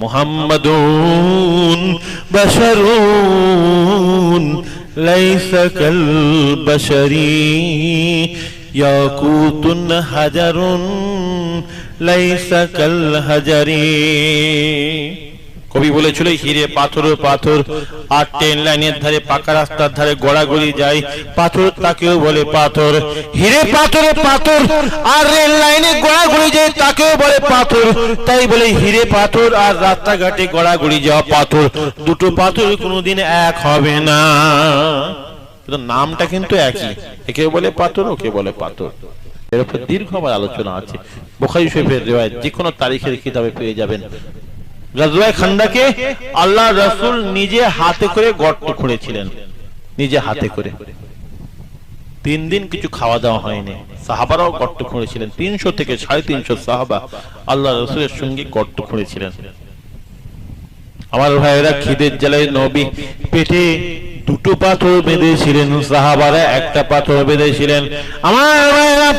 মুহাম্মাদুন বাশারুন লাইসা কাল বাশারি ইয়াকুতুন হাজারুন লাইসা কাল হাজারি কবি বলেছিল হিরে পাথর পাথর, আর ট্রেন লাইনের ধারে, পাকা রাস্তার ধারে গড়াগড়ি যায়। পাথর তাকেও বলে পাথর। হিরে পাথর পাথর, আর রেল লাইনে গড়াগড়ি যায়, তাকেও বলে পাথর। তাই বলে, হিরে পাথর, আর রাস্তাঘাটে গড়াগড়ি যাওয়া পাথর। দুটো পাথর কোনোদিন এক হবে না। নামটা কিন্তু একই। একে বলে পাথর, ওকে বলে পাথর। এর উপর দীর্ঘ আমার আলোচনা আছে। বোখারি শরীফের রেওয়ায়ত, যে কোনো তারিখের কিতাবে পেয়ে যাবেন। রাজওয়ায় খান্দাকে আল্লাহ রসুল নিজে হাতে করে গর্ত খুঁড়েছিলেন। নিজে হাতে করে। তিন দিন কিছু খাওয়া দাওয়া হয়নি। সাহাবারাও গর্ত খুঁড়েছিলেন। তিনশো থেকে সাড়ে তিনশো সাহাবা আল্লাহ রসুলের সঙ্গে গর্ত খুঁড়েছিলেন। আমার ভাইয়েরা খিদের জ্বালায় নবী পেটে দুটো পাথর বেঁধেছিলেন। সাহাবারা একটা পাথর বেঁধেছিলেন। আমার ভাইয়েরা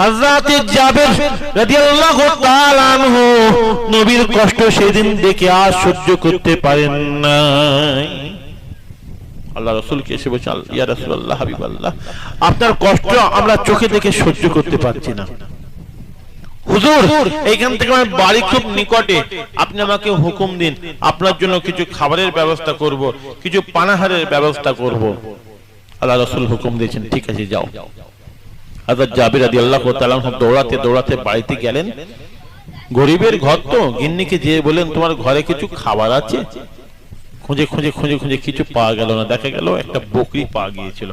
হযরত জাবের রাদিয়াল্লাহু তাআলা আনহু নবীর কষ্ট সেদিন দেখে আর সহ্য করতে পারেন নাই। আল্লাহ রসুলকে এসে বলছে ইয়া রাসূলুল্লাহ, হাবিবাল্লাহ, আপনার কষ্ট আমরা চোখে দেখে সহ্য করতে পারছি না। হুজুর, এইখান থেকে আমার বাড়ি খুব নিকটে, আপনি আমাকে হুকুম দিন, আপনার জন্য কিছু খাবারের ব্যবস্থা করব, কিছু পানাহারের ব্যবস্থা করব। আল্লাহ রসুল হুকুম দিয়েছেন, ঠিক আছে, যাও। হাজরত জাবির আদি আল্লাহ দৌড়াতে দৌড়াতে বাড়িতে গেলেন। গরিবের ঘর তো, গিন্নিকে যেয়ে বলেন তোমার ঘরে কিছু খাবার আছে? খুঁজে খুঁজে খুঁজে খুঁজে কিছু পাওয়া গেল না। দেখা গেল একটা বকরি পাওয়া গিয়েছিল।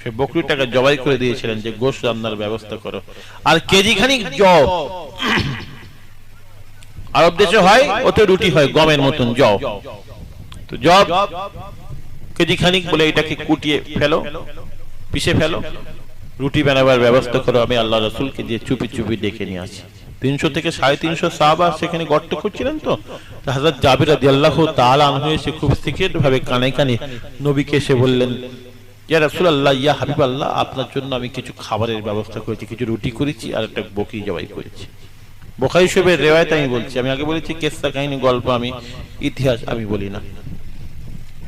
সেই বকরিটাকে জবাই করে দিয়েছিলেন যে, গোশ রান্নার ব্যবস্থা করো। আর কেজি খানিক জব। আরব দেশে হয়, ওতে রুটি হয়, গমের মতন জব। তো জব কেজি খানিক বলে এটাকে কুটিয়ে ফেলো, পিষে ফেলো। রুটি বানাবার ব্যবস্থা করো, আমি আল্লাহ রসুলকে দিয়ে চুপি চুপি ডেকে নিয়ে আসি। তিনশো থেকে সাড়ে তিনশো সাহাবা সেখানে গর্ত করছিলেন তো? হাজরত জাবির রাদি আল্লাহ তাআলা আনহু এসে খুব সিক্রেট ভাবে কানে কানে নবীকে এসে বললেন, ইয়া রাসূলুল্লাহ, ইয়া হাবিবাল্লাহ, আপনার জন্য আমি কিছু খাবারের ব্যবস্থা করেছি, কিছু রুটি করেছি আর একটা বকরি জবাই করেছি। বোখারি শরীফের রেওয়ায়ত আমি বলছি, আমি আগে বলেছি কেসা কাহিনী, গল্প আমি, ইতিহাস আমি বলি না।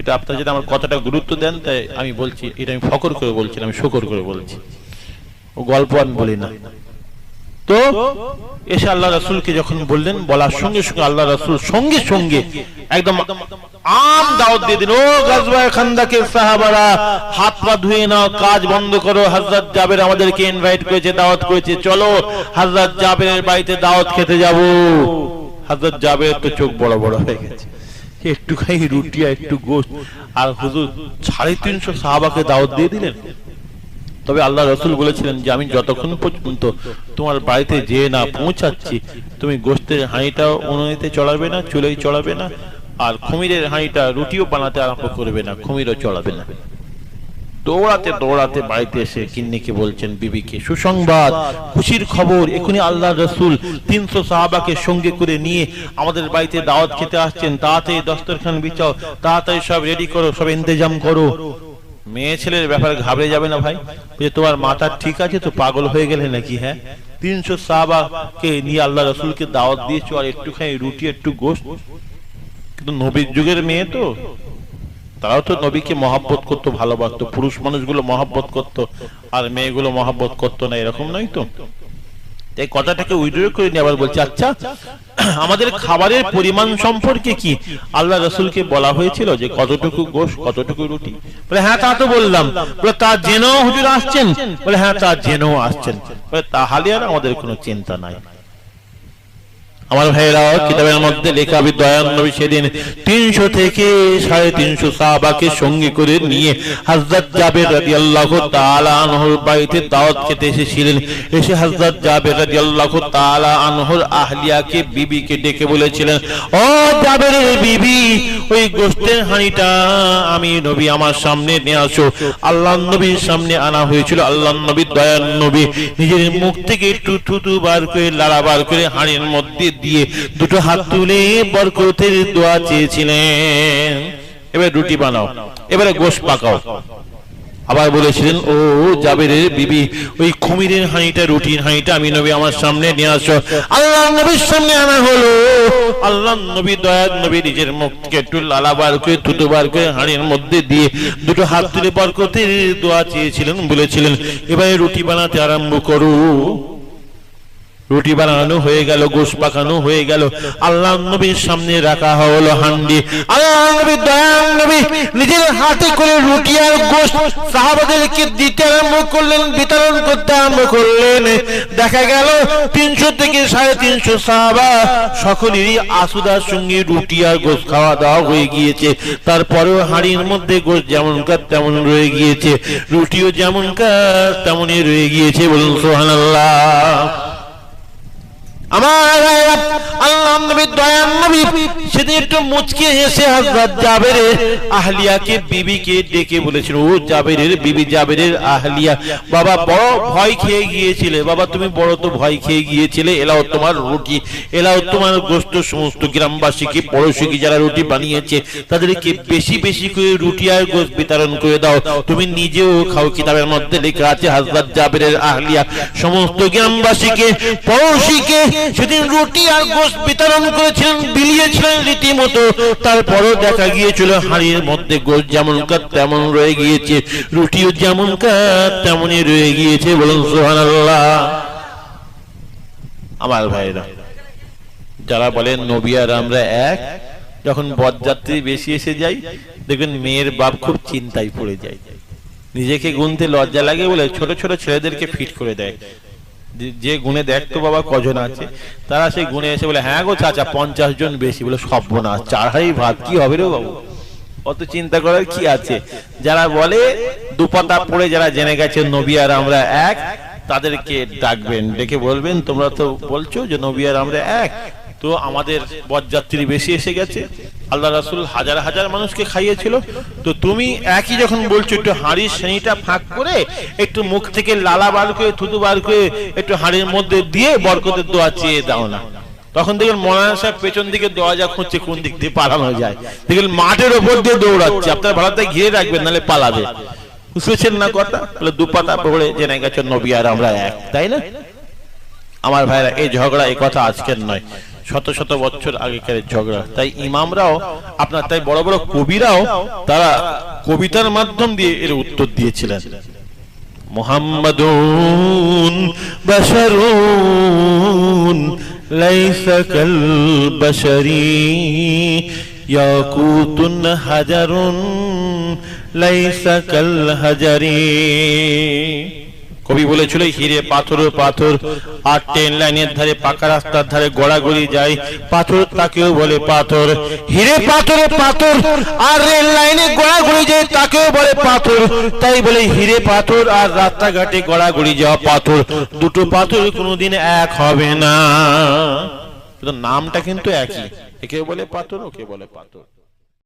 এটা আপনারা যদি আমার কথাটা গুরুত্ব দেন, তাই আমি বলছি, এটা আমি ফকর করে বলছি আমি শকর করে বলছি। ও গল্প আমি বলি না। তো এসে আল্লাহ রাসূলকে যখন বললেন, বলার সঙ্গে সঙ্গে আল্লাহ রাসূল সঙ্গে সঙ্গে একদম আম দাওয়াত দিয়ে দিন ও গাজওয়ায়ে খান্দাকের সাহাবারা, হাত পা ধুয়ে নাও, কাজ বন্ধ করো, হযরত জাবের আমাদেরকে ইনভাইট করেছে, দাওয়াত করেছে, চলো, হযরত জাবেরের বাড়িতে দাওয়াত খেতে যাব। হযরত জাবের তো চোখ বড় বড় হয়ে গেছে। একটুখানি রুটি আর একটু গোশত আর হুজুর সাড়ে তিনশো সাহাবাকে দাওয়াত দিয়ে দিলেন। তবে আল্লাহ রসুল বলেছিলেন যে, আমি যতক্ষণ পর্যন্ত তোমার বাড়িতে যেয়ে না পৌঁছাচ্ছি, তুমি গোস্তের হাঁড়িটাও উনুনিতে চড়াবে না, চুলেই চড়াবে না, আর খুমিরের হাঁড়িটা রুটিও বানাতে আরম্ভ করবে না খুমিরও চড়াবে না। দৌড়াতে দৌড়াতে বাড়িতে এসে কিন্নিকে বলছেন, বিবিকে, সুসংবাদ, খুশির খবর এখনই আল্লাহ রসুল তিনশো সাহাবাকে সঙ্গে করে নিয়ে আমাদের বাড়িতে দাওয়াত খেতে আসছেন, তাড়াতাড়ি দস্তরখান বিছাও, তাড়াতাড়ি সব রেডি করো, সব ইন্তজাম করো। মেয়ে ছেলের ব্যাপারে ঘাবড়ে যাবে না ভাই। যে তোমার মাথা ঠিক আছে তো পাগল হয়ে গেলে নাকি হ্যাঁ? তিনশো সাহাবাকে নিয়ে আল্লাহ রসুলকে দাওয়াত দিয়েছ আর একটুখানি রুটি, একটু গোস্ত কিন্তু নবীর যুগের মেয়ে তো। তারাও তো নবীকে মহাব্বত করতো, ভালোবাসতো। পুরুষ মানুষগুলো মহাব্বত করতো, আর মেয়েগুলো মহাব্বত করতো না, এরকম নয় তো? এই কথাটাকে উইড্রো করে নিয়ে আবার বলছে আচ্ছা আমাদের খাবারের পরিমাণ সম্পর্কে কি আল্লাহ রসুলকে বলা হয়েছিল যে কতটুকু গোশ, কতটুকু রুটি? বলে হ্যাঁ তা তো বললাম। বলে, তা জেনেও হুজুর আসছেন? বলে হ্যাঁ তা জেনেও আসছেন। বলে, তাহলে আর আমাদের কোনো চিন্তা নাই। আমার ভাইয়েরা কিতাবের মধ্যে লেখা আমি দয়ান নবী সেদিন তিনশো থেকে সাড়ে তিনশো সাহাবাকে সঙ্গে করে নিয়ে হাজরত জাবের রাজি আল্লাহ তালা আনহর বাড়িতে দাওয়াত খেতে এসেছিলেন। এসে হাজরত জাবের রাজি আল্লাহ তালা আনহর আহলিয়াকে বিবিকে ডেকে বলেছিলেন ও জাবের বিবি ওই গোষ্ঠের হাঁড়িটা আমি নবী আমার সামনে নিয়ে আসো। আল্লাহ নবীর সামনে আনা হয়েছিল আল্লাহ নবী দয়ান নবী। নিজের মুখ থেকে একটু থুতু বার করে লাড়া বার করে হাঁড়ির মধ্যে দিয়ে দুটো হাত তুলে বরকতের দোয়া চেয়েছিলেন। এবার রুটি বানাও, এবারে গোশ পাকাও। আবার বলেছিলেন, ও জাবেরের বিবি, ওই খুমিরের হাঁড়িটা, রুটির হাঁড়িটা আমি নবী আমার সামনে নিয়ে আসো। আল্লাহ নবীর সামনে আনা হলো। আল্লাহ নবী দয়ার নবী নিজের মুখকে একটু লালা বার করে, থুতু বার করে হাঁড়ির মধ্যে দিয়ে দুটো হাত তুলে বার করতে দোয়া চেয়েছিলেন, বলেছিলেন, এবারে রুটি বানাতে আরম্ভ করো। রুটি বানানো হয়ে গেল, গোশ পাকানো হয়ে গেল। আল্লাহ নবীর সামনে রাখা হলো হান্ডি। আল্লাহ নবী, দয়াল নবী, নিজের হাতে করে রুটি আর গোশ সাহাবাদেরকে দিতে আরম্ভ করলেন, বিতরণ করতে আরম্ভ করলেন। দেখা গেল তিনশো থেকে সাড়ে তিনশো সাহাবা সকলেরই আসুদার সঙ্গে রুটি আর গোশ খাওয়া দাওয়া হয়ে গিয়েছে। তারপরেও হাঁড়ির মধ্যে গোশ যেমনকার তেমন রয়ে গিয়েছে। রুটিও যেমনকার তেমনই রয়ে গিয়েছে বলুন সোহানাল্লাহ আমার সেদিন একটু মুচকে আহলিয়াকে বিবিকে ডেকে ও জাবেরের বিবি, জাবেরের আহলিয়া, বাবা বড় ভয় খেয়ে গিয়েছিলে, বাবা তুমি বড় তো ভয় খেয়ে গিয়েছিলে, এলাও তোমার রুটি, এলাও তোমার গোস্ত সমস্ত গ্রামবাসীকে, পড়োশিকে যারা রুটি বানিয়েছে, তাদেরকে বেশি বেশি করে রুটি আর গোস্ত বিতরণ করে দাও, তুমি নিজেও খাও। কিতাবের মধ্যে লেখা আছে, হযরত জাবেরের আহলিয়া, সমস্ত গ্রামবাসীকে, পড়োশিকে সেদিন রুটি আর গোস্ত বিতরণ করেছিলেন, বিলিয়েছিলেন রীতিমতো। তারপরও দেখা গিয়েছিল, হাড়ির মধ্যে গোস্ত যেমন কার তেমন রয়ে গিয়েছে, রুটিও যেমন কার তেমনই রয়ে গিয়েছে বলুন সুবহানাল্লাহ। আমার ভাইরা, যারা বলেন নবী আর আমরা এক, যখন বরযাত্রী বেশি এসে যাই দেখবেন মেয়ের বাপ খুব চিন্তায় পড়ে যায়। নিজেকে গুনতে লজ্জা লাগে বলে ছোট ছোট ছেলেদেরকে ফিট করে দেয়। যে- গুণে দেখতো বাবা কজন আছে। তারা সেই গুণে এসে বলে হ্যাঁ গো চাচা, পঞ্চাশ জন বেশি। বলে সব না চার হাই ভাত, কি হবে রে বাবু? অত চিন্তা করার কি আছে? যারা বলে, দুপাতা পড়ে যারা জেনে গেছে নবী আর আমরা এক, তাদেরকে ডাকবেন, ডেকে বলবেন, তোমরা তো বলছো যে নবী আর আমরা এক। তো আমাদের বরযাত্রী বেশি এসে গেছে। আল্লাহ রাসুল হাজার হাজার মানুষকে খাইয়েছিল। তো তুমি একই যখন বলছো একটু হাঁড়ির শ্রেণীটা ফাঁক করে একটু মুখ থেকে লালা বার করে, থুতু বার করে একটু হাঁড়ির মধ্যে দিয়ে বরকতের দোয়া চেয়ে দাও না। তখন দেখবেন মৌলানা সাহেব পেছন দিকে দরজা খুঁজছে, কোন দিক দিয়ে পালানো যায়। দেখবেন মাঠের ওপর দিয়ে দৌড়াচ্ছে, আপনার ভাড়াতে ঘিরে রাখবেন, নাহলে পালাবে। বুঝতেছেন না কথা? বলে দুপাতা পড়ে জেনে গেছে, নবী আর আমরা এক। তাই না? আমার ভাইরা, এই ঝগড়া, এই কথা আজকের নয়। শত শত বছর আগেকার ঝগড়া। তাই ইমামরাও, আপনার তাই বড় বড় কবিরাও, তারা কবিতার মাধ্যম দিয়ে এর উত্তর দিয়েছিলেন। মুহাম্মাদুন বাশারুন, লাইসা হাজারুন, লাইসা কাল হাজারি। কবি বলেছিল হিরে পাথর পাথর আর ট্রেন লাইনের ধারে, পাকা রাস্তার ধারে গড়াগড়ি যায়। পাথর তাকেও বলে পাথর। হিরে পাথর পাথর আর রেল লাইনে গড়াগড়ি যায়, তাকেও বলে পাথর। তাই বলে, হিরে পাথর আর রাস্তাঘাটে গড়াগড়ি যাওয়া পাথর। দুটো পাথর কোনোদিন এক হবে না। নামটা কিন্তু একই। একে বলে পাথর ওকে বলে পাথর।